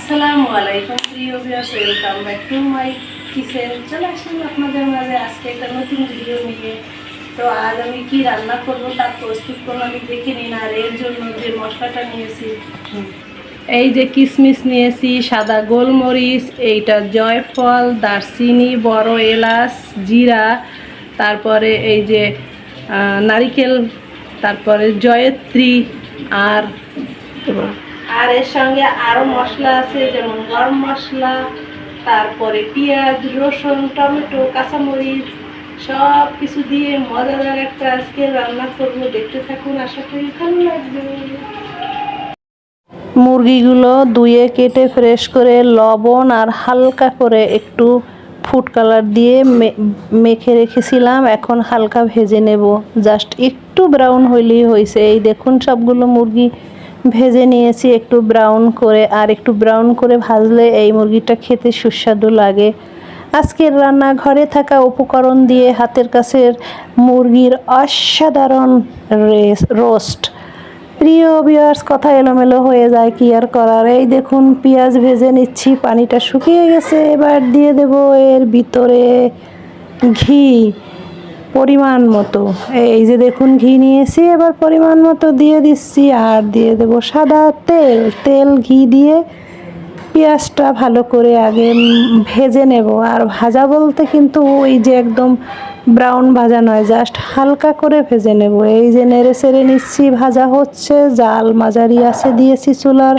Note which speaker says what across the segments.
Speaker 1: আসসালামু আলাইকুম, প্রিয় viewers welcome back to my kitchen চলে আসলাম আপনাদের মাঝে আজকে একটা নতুন ভিডিও নিয়ে। তো আজ আমি কি রান্না করব তার প্রস্তুত প্রণালী দেখে নিন, আর এর জন্য যে মশলাটা নিয়েছি, এই যে কিশমিশ নিয়েছি, সাদা গোলমরিচ, এইটা জয়ফল, দারচিনি, বড় এলাচ, জিরা, তারপরে এই যে নারিকেল, তারপরে জয়ত্রী, আর আর এর সঙ্গে আরও মশলা আছে, যেমন গরম মশলা, তারপরে পেঁয়াজ, রসুন, টমেটো, কাঁচামরিচ সব কিছু দিয়ে মজাদার একটা আজকে রান্না করব। দেখতে থাকুন, আশা করি ভালো লাগবে। মুরগিগুলো ধুয়ে কেটে ফ্রেশ করে লবণ আর হালকা করে একটু ফুড কালার দিয়ে মেখে রেখেছিলাম, এখন হালকা ভেজে নেব। জাস্ট একটু ব্রাউন হইলেই হয়েছে। এই দেখুন সবগুলো মুরগি ভেজে নিয়েছি একটু ব্রাউন করে, আর একটু ব্রাউন করে ভাজলে এই মুরগিটা খেতে সুস্বাদু লাগে। আজকের রান্না ঘরে থাকা উপকরণ দিয়ে হাতের কাছের মুরগির অসাধারণ রোস্ট প্রিয় বিয়ার্স কথা এলোমেলো হয়ে যায় কি আর করার? এই দেখুন, পেঁয়াজ ভেজে নিচ্ছি, পানিটা শুকিয়ে গেছে। এবার দিয়ে দেব এর ভিতরে ঘি। পরিমাণ মতো। এই যে দেখুন, ঘি নিয়েছি, এবার পরিমাণ মতো দিয়ে দিচ্ছি। আর দিয়ে দেব সাদা তেল। তেল, ঘি দিয়ে পেঁয়াজটা ভালো করে আগে ভেজে নেব। আর ভাজা বলতে কিন্তু ওই যে একদম ব্রাউন ভাজা নয়, জাস্ট হালকা করে ভেজে নেব। এই যে নেড়ে সেড়ে নিচ্ছি, ভাজা হচ্ছে। জাল, মাঝারি আছে, দিয়েছি চুলার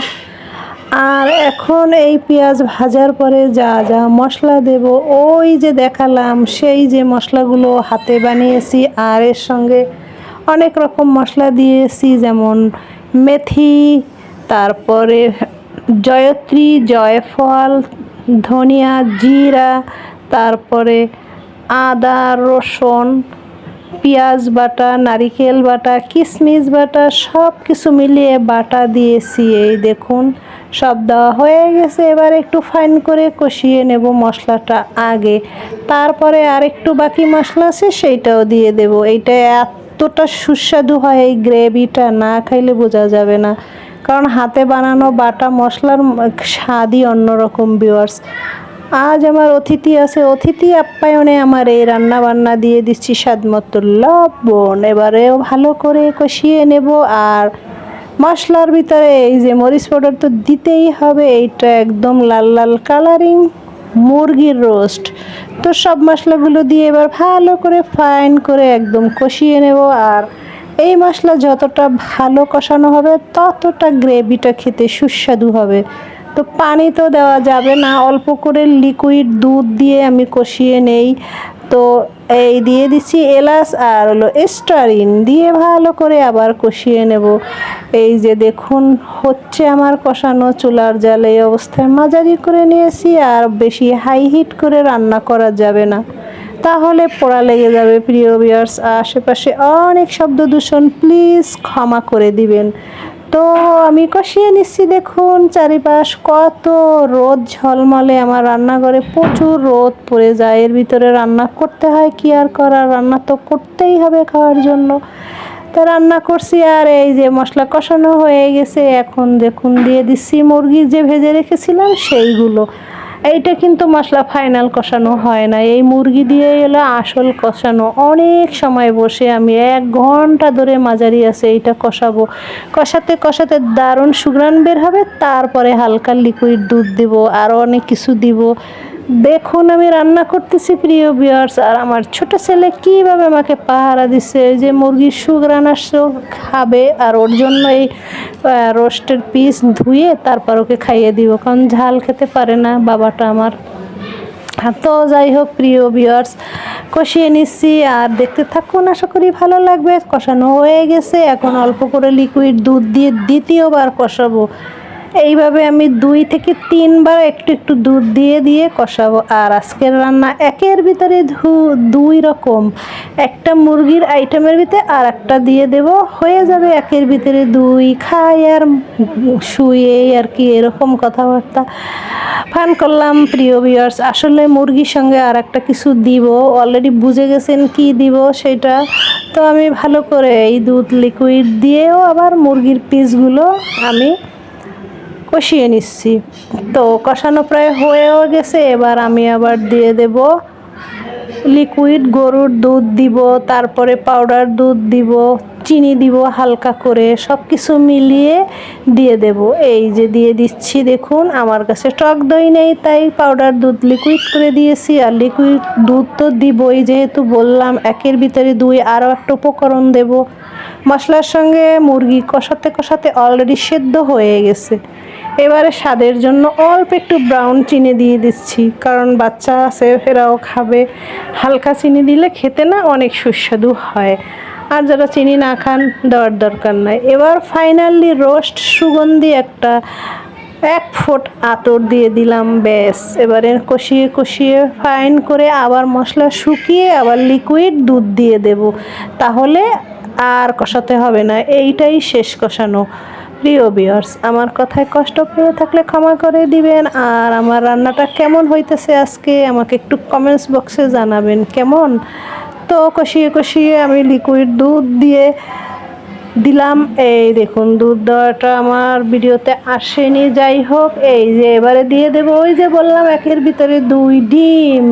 Speaker 1: আর এখন এই পেঁয়াজ ভাজার পরে যা যা মশলা দেব, ওই যে দেখালাম, সেই যে মশলাগুলো হাতে বানিয়েছি, আর এর সঙ্গে অনেক রকম মশলা দিয়েছি, যেমন মেথি, তারপরে জয়ত্রী, জয়ফল, ধনিয়া, জিরা, তারপরে আদা, রসুন, পেঁয়াজ বাটা, নারিকেল বাটা কিশমিশ বাটা সব কিছু মিলিয়ে বাটা দিয়েছি। এই দেখুন সব দেওয়া হয়ে গেছে। এবার একটু ফাইন করে কষিয়ে নেব মশলাটা আগে। তারপরে আর একটু বাকি মশলা আছে, সেইটাও দিয়ে দেব। এইটা এতটা সুস্বাদু হয় এই গ্রেভিটা না খাইলে বোঝা যাবে না। কারণ হাতে বানানো বাটা মশলার স্বাদই অন্যরকম ভিউয়ার্স আজ আমার অতিথি আছে। অতিথি আপ্যায়নে আমার এই রান্না বান্না দিয়ে দিচ্ছি স্বাদমতো লবণ। এবারেও ভালো করে কষিয়ে নেব আর মশলার ভিতরে এই যে মরিচ পাউডার তো দিতেই হবে, এইটা একদম লাল লাল কালারিং মুরগির রোস্ট তো সব মশলাগুলো দিয়ে এবার ভালো করে ফাইন করে একদম কষিয়ে নেব, আর এই মশলা যতটা ভালো কষানো হবে, ততটা গ্রেভিটা খেতে সুস্বাদু হবে। তো পানি তো দেওয়া যাবে না, অল্প করে লিকুইড দুধ দিয়ে আমি কষিয়ে নেই। তো এই দিয়ে দিচ্ছি এলাচ আর হলো স্টারিন দিয়ে ভালো করে আবার কষিয়ে নেব। এই যে দেখুন, হচ্ছে আমার কষানো চুলার জালে এই অবস্থায় মাঝারি করে নিয়েছি আর বেশি হাই হিট করে রান্না করা যাবে না। তাহলে পোড়া লেগে যাবে প্রিয় বিয়ার্স আশেপাশে অনেক শব্দ দূষণ প্লিজ ক্ষমা করে দিবেন। তো আমি কষিয়ে নিচ্ছি, দেখুন চারিপাশ কত রোদ, ঝলমলে আমার রান্নাঘরে প্রচুর রোদ পড়ে যায়। এর ভিতরে রান্না করতে হয়, কি আর করার? রান্না তো করতেই হবে খাওয়ার জন্য। তো রান্না করছি, আর এই যে মশলা কষানো হয়ে গেছে, এখন দেখুন দিয়ে দিচ্ছি মুরগি যে ভেজে রেখেছিলাম সেইগুলো। এইটা কিন্তু মশলা ফাইনাল কষানো হয় না। এই মুরগি দিয়ে এলো আসল কষানো। অনেক সময় বসে আমি এক ঘণ্টা ধরে মাঝারি আছে এইটা কষাবো। কষাতে কষাতে দারুণ সুগ্রান বের হবে, তারপরে হালকা লিকুইড দুধ দিব আরও অনেক কিছু দিব। দেখুন, আমি রান্না করতেছি, প্রিয় বিয়ার্স আর আমার ছোট ছেলে কীভাবে আমাকে পাহারা এই যে মুরগির সুগ্রান আসছে খাবে, আর ওর জন্য এই রোস্টের পিস ধুয়ে তারপর ওকে খাইয়ে দিব, কারণ ঝাল খেতে পারে না বাবাটা আমার। তো যাই হোক, প্রিয় বিয়ার্স কষিয়ে নিচ্ছি, আর দেখতে থাকুন, আশা করি ভালো লাগবে। কষানো হয়ে গেছে, এখন অল্প করে লিকুইড দুধ দিয়ে দ্বিতীয়বার কষাবো। এইভাবে আমি দুই থেকে তিনবার একটু একটু দুধ দিয়ে দিয়ে কষাবো। আর আজকের রান্না একের ভিতরে ধু- দুই রকম। একটা মুরগির আইটেমের ভিতরে আর একটা দিয়ে দেব। হয়ে যাবে একের ভিতরে দুই। খাই আর শুয়ে আর কি এরকম কথাবার্তা। ফান করলাম প্রিয় ভিউয়ার্স আসলে মুরগির সঙ্গে আর একটা কিছু দিব। অলরেডি বুঝে গেছেন কি দিব সেটা। তো আমি ভালো করে এই দুধ লিকুইড দিয়েও আবার মুরগির পিসগুলো আমি কষিয়ে নিচ্ছি। তো কষানো প্রায় হয়েও গেছে, এবার আমি আবার দিয়ে দেব লিকুইড গরুর দুধ দিব, তারপরে পাউডার দুধ দিব, চিনি দিব হালকা করে সব কিছু মিলিয়ে দিয়ে দেব। এই যে দিয়ে দিচ্ছি, দেখুন, আমার কাছে টক দই নেই, তাই পাউডার দুধ লিকুইড করে দিয়েছি, আর লিকুইড দুধ তো দিবই, যেহেতু বললাম, একের ভিতরে দুই আরও একটা উপকরণ দেব। মশলার সঙ্গে মুরগি কষাতে কষাতে অলরেডি সেদ্ধ হয়ে গেছে। এবারে স্বাদের জন্য অল্প একটু ব্রাউন চিনি দিয়ে দিচ্ছি। কারণ বাচ্চা আছে, এরাও খাবে। হালকা চিনি দিলে খেতে না অনেক সুস্বাদু হয়। আর যারা চিনি না খান, দেওয়ার দরকার নাই। এবার ফাইনালি রোস্ট সুগন্ধি একটা এক ফুট আতর দিয়ে দিলাম, ব্যাস। এবারে কষিয়ে কষিয়ে ফাইন করে আবার মশলা শুকিয়ে আবার লিকুইড দুধ দিয়ে দেব। তাহলে আর কষাতে হবে না, এইটাই শেষ কষানো। প্রিয় বিয়ার্স আমার কথায় কষ্ট পেয়ে থাকলে ক্ষমা করে দিবেন। আর আমার রান্নাটা কেমন হইতেছে আজকে, আমাকে একটু কমেন্টস বক্সে জানাবেন কেমন? তো কষিয়ে কষিয়ে আমি লিকুইড দুধ দিয়ে দিলাম। এই দেখুন, দুধ দেওয়াটা আমার ভিডিওতে আসেনি। যাই হোক, এই যে এবারে দিয়ে দেবো। ওই যে বললাম, একের ভিতরে দুই ডিম।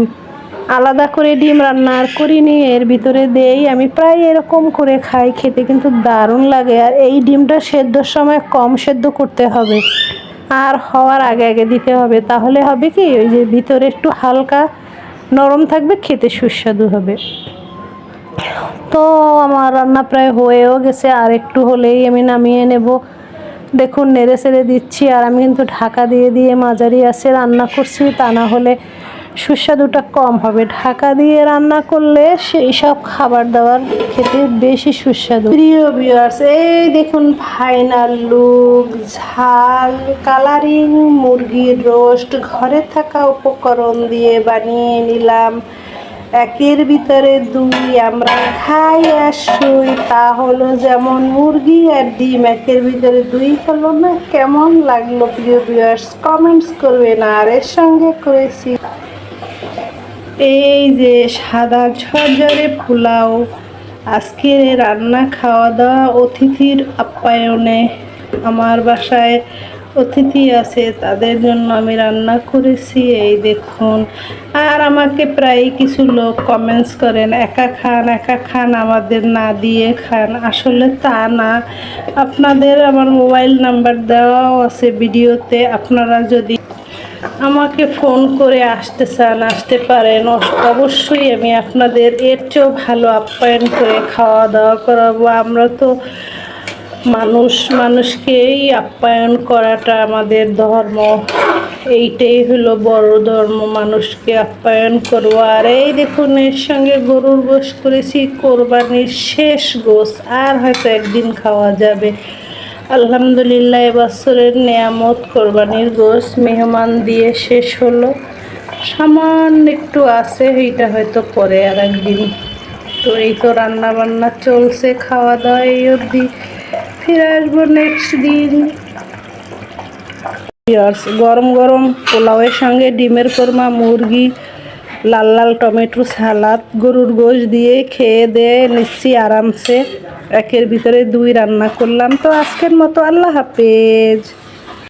Speaker 1: আলাদা করে ডিম রান্না আর করিনি, এর ভিতরে দেই। আমি প্রায় এরকম করে খাই, খেতে কিন্তু দারুণ লাগে। আর এই ডিমটা সেদ্ধর সময় কম সেদ্ধ করতে হবে। আর হওয়ার আগে আগে দিতে হবে। তাহলে হবে কি, ওই যে ভিতরে একটু হালকা নরম থাকবে, খেতে সুস্বাদু হবে। তো আমার রান্না প্রায় হয়েও গেছে। আর একটু হলেই আমি নামিয়ে নেব। দেখুন নেড়ে সেড়ে দিচ্ছি। আর আমি কিন্তু ঢাকা দিয়ে দিয়ে মাঝারি আছে, রান্না করছি। তা না হলে সুস্বাদুটা কম হবে। ঢাকা দিয়ে রান্না করলে সেই সব খাবার দাবার খেতে বেশি সুস্বাদু। প্রিয় ভিউয়ার্স এই দেখুন ফাইনাল লুক ঝাল কালারিং মুরগির রোস্ট ঘরে থাকা উপকরণ দিয়ে বানিয়ে নিলাম। একের ভিতরে দুই আমরা খাই আর শুই। তা হলো যেমন মুরগি আর ডিম, একের ভিতরে দুই হলো না। কেমন লাগল প্রিয় ভিউয়ার্স কমেন্টস করবেন আর এর সঙ্গে করেছি। এই যে সাদা ঝরঝরে পোলাও, আজকের রান্না খাওয়া দাওয়া অতিথির আপ্যায়নে। আমার বাসায় অতিথি আছে, তাদের জন্য আমি রান্না করেছি, এই দেখুন। আর আমাকে প্রায় কিছু লোক কমেন্টস করেন, একা খান একা খান, আমাদের না দিয়ে খান। আসলে তা না। আপনাদের আমার মোবাইল নাম্বার দেওয়াও আছে ভিডিওতে, আপনারা যদি আমাকে ফোন করে আসতে চান, আসতে পারেন। অবশ্যই আমি আপনাদের এর চেয়েও ভালো আপ্যায়ন করে খাওয়া দাওয়া করাবো। আমরা তো মানুষ, মানুষকেই আপ্যায়ন করাটা আমাদের ধর্ম। এইটাই হলো বড় ধর্ম, মানুষকে আপ্যায়ন করব। আর এই দেখুন, এর সঙ্গে গরুর গোশ করেছি, কোরবানির শেষ গোশ। আর হয়তো একদিন খাওয়া যাবে। আলহামদুলিল্লাহ, এবছরের নেয়ামত কোরবানির গোশ মেহমান দিয়ে শেষ হলো। সামান্য একটু আছে, এইটা হয়তো পরে আর একদিন। তো এই তো রান্না বান্না চলছে খাওয়া দাওয়া এই অবধি। ফিরে আসব নেক্সট দিন। গরম গরম পোলাওয়ের সঙ্গে ডিমের কোরমা, মুরগি লাল লাল টমেটো সালাদ, গরুর গোশ দিয়ে খেয়ে দিয়ে নিচ্ছি আরামসে। একের ভিতরে দুই রান্না করলাম। তো আজকের মতো আল্লাহ হাফেজ।